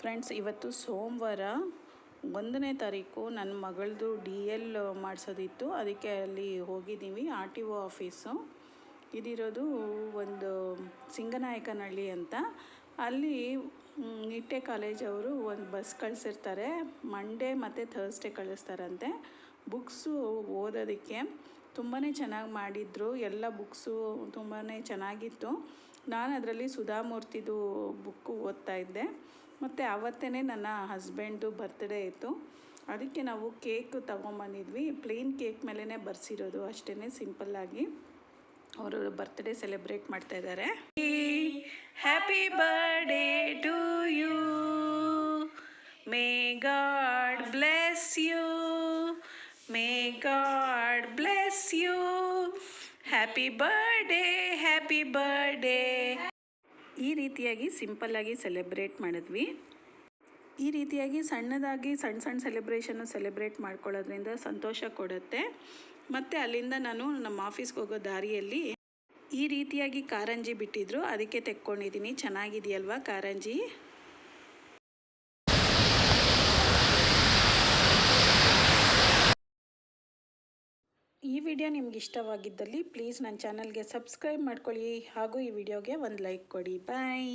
Friends, ಇವತ್ತು ಸೋಮವಾರ ಒಂದನೇ ತಾರೀಕು ನನ್ನ ಮಗಳದು ಡಿ ಎಲ್ ಮಾಡಿಸೋದಿತ್ತು. ಅದಕ್ಕೆ ಅಲ್ಲಿ ಹೋಗಿದ್ದೀವಿ, ಆರ್ ಟಿ ಒ ಆಫೀಸು. ಇದಿರೋದು ಒಂದು ಸಿಂಗನಾಯಕನಹಳ್ಳಿ ಅಂತ. ಅಲ್ಲಿ ನಿಟ್ಟೆ ಕಾಲೇಜ್ ಅವರು ಒಂದು ಬಸ್ ಕಳಿಸಿರ್ತಾರೆ. ಮಂಡೇ ಮತ್ತು ಥರ್ಸ್ಡೇ ಕಳಿಸ್ತಾರಂತೆ. ಬುಕ್ಸು ಓದೋದಕ್ಕೆ. ತುಂಬಾ ಚೆನ್ನಾಗಿ ಮಾಡಿದರು. ಎಲ್ಲ ಬುಕ್ಸು ತುಂಬಾ ಚೆನ್ನಾಗಿತ್ತು. ನಾನು ಅದರಲ್ಲಿ ಸುಧಾಮೂರ್ತಿದು ಬುಕ್ಕು ಓದ್ತಾ ಇದ್ದೆ. ಮತ್ತು ಆವತ್ತೇ ನನ್ನ ಹಸ್ಬೆಂಡ್ದು ಬರ್ತ್ಡೇ ಇತ್ತು. ಅದಕ್ಕೆ ನಾವು ಕೇಕ್ ತೊಗೊಂಬಂದಿದ್ವಿ. ಪ್ಲೇನ್ ಕೇಕ್ ಮೇಲೇ ಬರ್ಸಿರೋದು. ಅಷ್ಟೇ ಸಿಂಪಲ್ಲಾಗಿ ಅವರು ಬರ್ತ್ಡೇ ಸೆಲೆಬ್ರೇಟ್ ಮಾಡ್ತಾ ಇದ್ದಾರೆ. Happy birthday to you may God bless you may God you happy birthday happy birthday ಈ ರೀತಿಯಾಗಿ ಸಿಂಪಲ್ಲಾಗಿ ಸೆಲೆಬ್ರೇಟ್ ಮಾಡಿದ್ವಿ. ಈ ರೀತಿಯಾಗಿ ಸಣ್ಣದಾಗಿ ಸಣ್ಣ ಸಣ್ಣ ಸೆಲೆಬ್ರೇಷನ್ನು ಸೆಲೆಬ್ರೇಟ್ ಮಾಡ್ಕೊಳ್ಳೋದ್ರಿಂದ ಸಂತೋಷ ಕೊಡುತ್ತೆ. ಮತ್ತು ಅಲ್ಲಿಂದ ನಾನು ನಮ್ಮ ಆಫೀಸ್ಗೆ ಹೋಗೋ ದಾರಿಯಲ್ಲಿ ಈ ರೀತಿಯಾಗಿ ಕಾರಂಜಿ ಬಿಟ್ಟಿದ್ರು. ಅದಕ್ಕೆ ತೆಕ್ಕೊಂಡಿದ್ದೀನಿ. ಚೆನ್ನಾಗಿದೆಯಲ್ವಾ ಕಾರಂಜಿ? ಈ ವಿಡಿಯೋ ನಿಮ್ಗೆ ಇಷ್ಟವಾಗಿದ್ದಲ್ಲಿ ಪ್ಲೀಸ್ ನನ್ನ ಚಾನಲ್ಗೆ ಸಬ್ಸ್ಕ್ರೈಬ್ ಮಾಡ್ಕೊಳ್ಳಿ ಹಾಗೂ ಈ ವಿಡಿಯೋಗೆ ಒಂದು ಲೈಕ್ ಕೊಡಿ. ಬಾಯ್